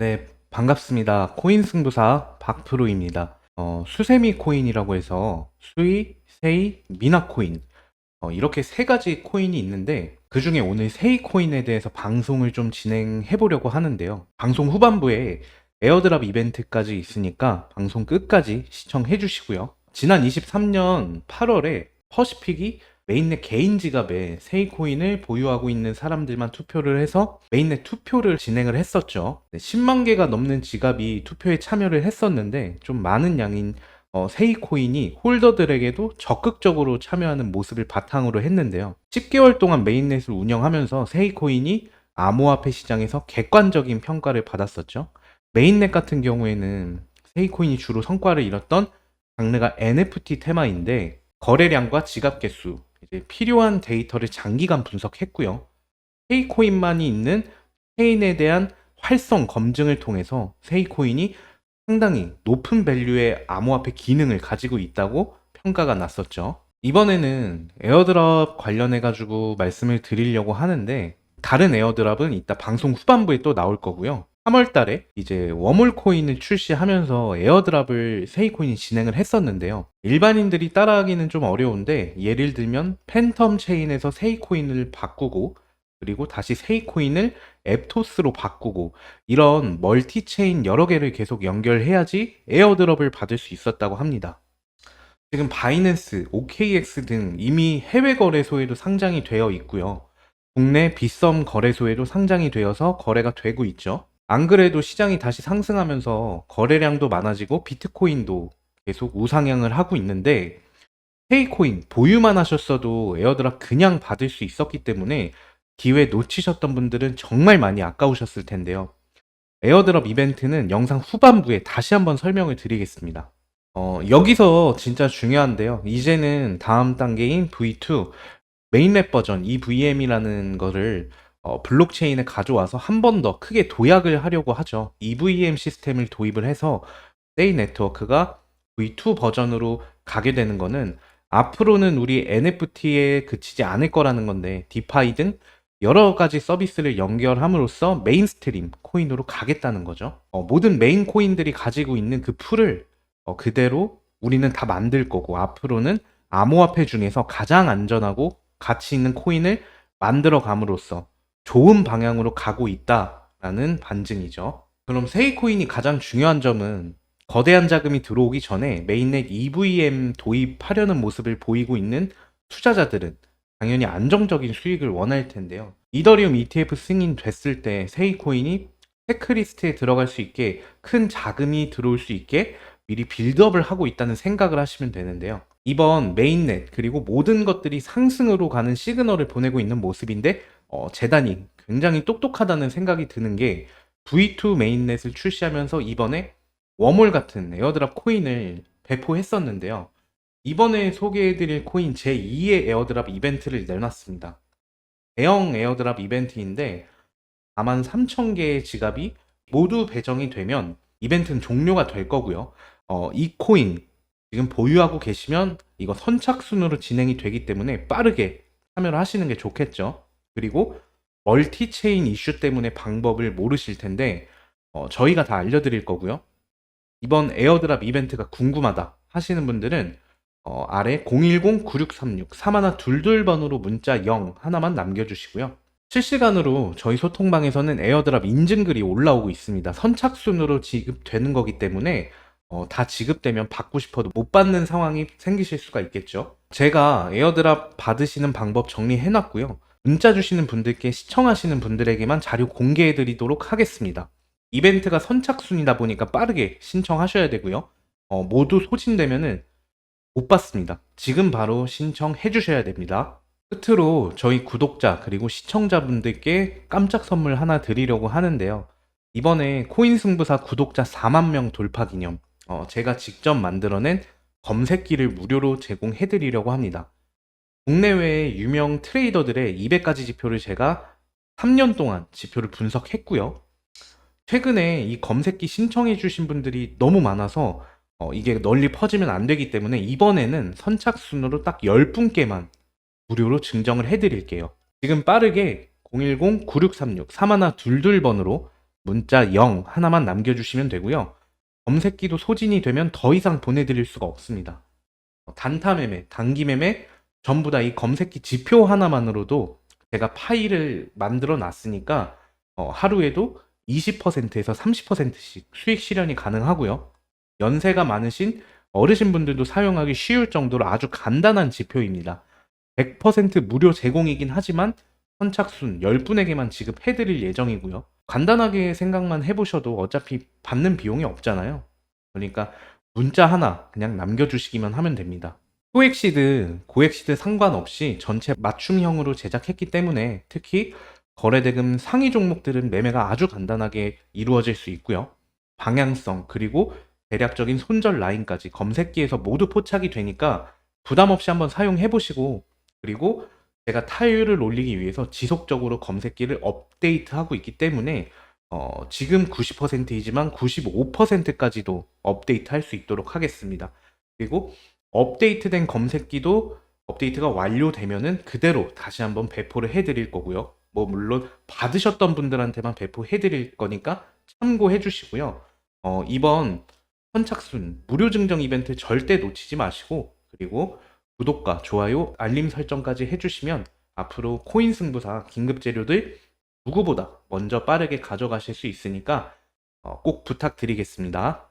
네, 반갑습니다. 코인 승부사 박프로입니다. 어, 수세미 코인이라고 해서 수이, 세이, 미나 코인 어, 이렇게 세 가지 코인이 있는데 그 중에 오늘 세이 코인에 대해서 방송을 좀 진행해 보려고 하는데요. 방송 후반부에 에어드랍 이벤트까지 있으니까 방송 끝까지 시청해 주시고요. 지난 23년 8월에 퍼시픽이 메인넷 개인 지갑에 세이코인을 보유하고 있는 사람들만 투표를 해서 메인넷 투표를 진행을 했었죠. 네, 10만 개가 넘는 지갑이 투표에 참여를 했었는데 좀 많은 양인 어, 세이코인이 홀더들에게도 적극적으로 참여하는 모습을 바탕으로 했는데요. 10개월 동안 메인넷을 운영하면서 세이코인이 암호화폐 시장에서 객관적인 평가를 받았었죠. 메인넷 같은 경우에는 세이코인이 주로 성과를 이뤘던 장르가 NFT 테마인데 거래량과 지갑 개수, 이제 필요한 데이터를 장기간 분석했고요. 세이코인만이 있는 체인에 대한 활성 검증을 통해서 세이코인이 상당히 높은 밸류의 암호화폐 기능을 가지고 있다고 평가가 났었죠. 이번에는 에어드랍 관련해가지고 말씀을 드리려고 하는데 다른 에어드랍은 이따 방송 후반부에 또 나올 거고요. 3월 달에 이제 워몰 코인을 출시하면서 에어드랍을 세이코인이 진행을 했었는데요. 일반인들이 따라하기는 좀 어려운데 예를 들면 팬텀 체인에서 세이코인을 바꾸고 그리고 다시 세이코인을 앱토스로 바꾸고 이런 멀티 체인 여러 개를 계속 연결해야지 에어드랍을 받을 수 있었다고 합니다. 지금 바이낸스, OKX 등 이미 해외 거래소에도 상장이 되어 있고요. 국내 빗썸 거래소에도 상장이 되어서 거래가 되고 있죠. 안 그래도 시장이 다시 상승하면서 거래량도 많아지고 비트코인도 계속 우상향을 하고 있는데 페이코인 보유만 하셨어도 에어드랍 그냥 받을 수 있었기 때문에 기회 놓치셨던 분들은 정말 많이 아까우셨을 텐데요. 에어드랍 이벤트는 영상 후반부에 다시 한번 설명을 드리겠습니다. 어, 여기서 진짜 중요한데요. 이제는 다음 단계인 V2 메인랩 버전 EVM이라는 거를 어, 블록체인에 가져와서 한 번 더 크게 도약을 하려고 하죠. EVM 시스템을 도입을 해서 세이 네트워크가 V2 버전으로 가게 되는 거는 앞으로는 우리 NFT에 그치지 않을 거라는 건데 디파이 등 여러 가지 서비스를 연결함으로써 메인스트림 코인으로 가겠다는 거죠. 어, 모든 메인 코인들이 가지고 있는 그 풀을 어, 그대로 우리는 다 만들 거고 앞으로는 암호화폐 중에서 가장 안전하고 가치 있는 코인을 만들어 감으로써 좋은 방향으로 가고 있다라는 반증이죠. 그럼 세이코인이 가장 중요한 점은 거대한 자금이 들어오기 전에 메인넷 EVM 도입하려는 모습을 보이고 있는 투자자들은 당연히 안정적인 수익을 원할 텐데요. 이더리움 ETF 승인 됐을 때 세이코인이 체크리스트에 들어갈 수 있게 큰 자금이 들어올 수 있게 미리 빌드업을 하고 있다는 생각을 하시면 되는데요. 이번 메인넷 그리고 모든 것들이 상승으로 가는 시그널을 보내고 있는 모습인데 어, 재단이 굉장히 똑똑하다는 생각이 드는 게 V2 메인넷을 출시하면서 이번에 워몰 같은 에어드랍 코인을 배포했었는데요. 이번에 소개해드릴 코인 제2의 에어드랍 이벤트를 내놨습니다. 대형 에어드랍 이벤트인데 4만 3천 개의 지갑이 모두 배정이 되면 이벤트는 종료가 될 거고요. 어, 이 코인 지금 보유하고 계시면 이거 선착순으로 진행이 되기 때문에 빠르게 참여를 하시는 게 좋겠죠. 그리고 멀티 체인 이슈 때문에 방법을 모르실 텐데 어, 저희가 다 알려드릴 거고요. 이번 에어드랍 이벤트가 궁금하다 하시는 분들은 어, 아래 010-9636 3하나 둘둘번으로 문자 0 하나만 남겨주시고요. 실시간으로 저희 소통방에서는 에어드랍 인증글이 올라오고 있습니다. 선착순으로 지급되는 거기 때문에 어, 다 지급되면 받고 싶어도 못 받는 상황이 생기실 수가 있겠죠. 제가 에어드랍 받으시는 방법 정리해놨고요. 문자 주시는 분들께 시청하시는 분들에게만 자료 공개해 드리도록 하겠습니다. 이벤트가 선착순이다 보니까 빠르게 신청하셔야 되고요. 어, 모두 소진되면은 못 받습니다. 지금 바로 신청해 주셔야 됩니다. 끝으로 저희 구독자 그리고 시청자분들께 깜짝 선물 하나 드리려고 하는데요. 이번에 코인 승부사 구독자 4만 명 돌파 기념 어, 제가 직접 만들어낸 검색기를 무료로 제공해 드리려고 합니다. 국내외 유명 트레이더들의 200가지 지표를 제가 3년 동안 지표를 분석했고요. 최근에 이 검색기 신청해 주신 분들이 너무 많아서 어, 이게 널리 퍼지면 안 되기 때문에 이번에는 선착순으로 딱 10분께만 무료로 증정을 해 드릴게요. 지금 빠르게 010-9636 3122번으로 문자 0 하나만 남겨주시면 되고요. 검색기도 소진이 되면 더 이상 보내드릴 수가 없습니다. 단타 매매, 단기 매매 전부 다 이 검색기 지표 하나만으로도 제가 파일을 만들어 놨으니까 어, 하루에도 20%에서 30%씩 수익 실현이 가능하고요. 연세가 많으신 어르신분들도 사용하기 쉬울 정도로 아주 간단한 지표입니다. 100% 무료 제공이긴 하지만 선착순 10분에게만 지급해드릴 예정이고요. 간단하게 생각만 해보셔도 어차피 받는 비용이 없잖아요. 그러니까 문자 하나 그냥 남겨주시기만 하면 됩니다. 소액시드, 고액시드 상관없이 전체 맞춤형으로 제작했기 때문에 특히 거래대금 상위 종목들은 매매가 아주 간단하게 이루어질 수 있고요. 방향성 그리고 대략적인 손절 라인까지 검색기에서 모두 포착이 되니까 부담 없이 한번 사용해 보시고 그리고 제가 타율을 올리기 위해서 지속적으로 검색기를 업데이트하고 있기 때문에 어, 지금 90%이지만 95%까지도 업데이트 할 수 있도록 하겠습니다. 그리고 업데이트된 검색기도 업데이트가 완료되면은 그대로 다시 한번 배포를 해드릴 거고요. 뭐 물론 받으셨던 분들한테만 배포해드릴 거니까 참고해 주시고요. 어, 이번 선착순 무료 증정 이벤트 절대 놓치지 마시고 그리고 구독과 좋아요, 알림 설정까지 해주시면 앞으로 코인 승부사 긴급 재료들 누구보다 먼저 빠르게 가져가실 수 있으니까 어, 꼭 부탁드리겠습니다.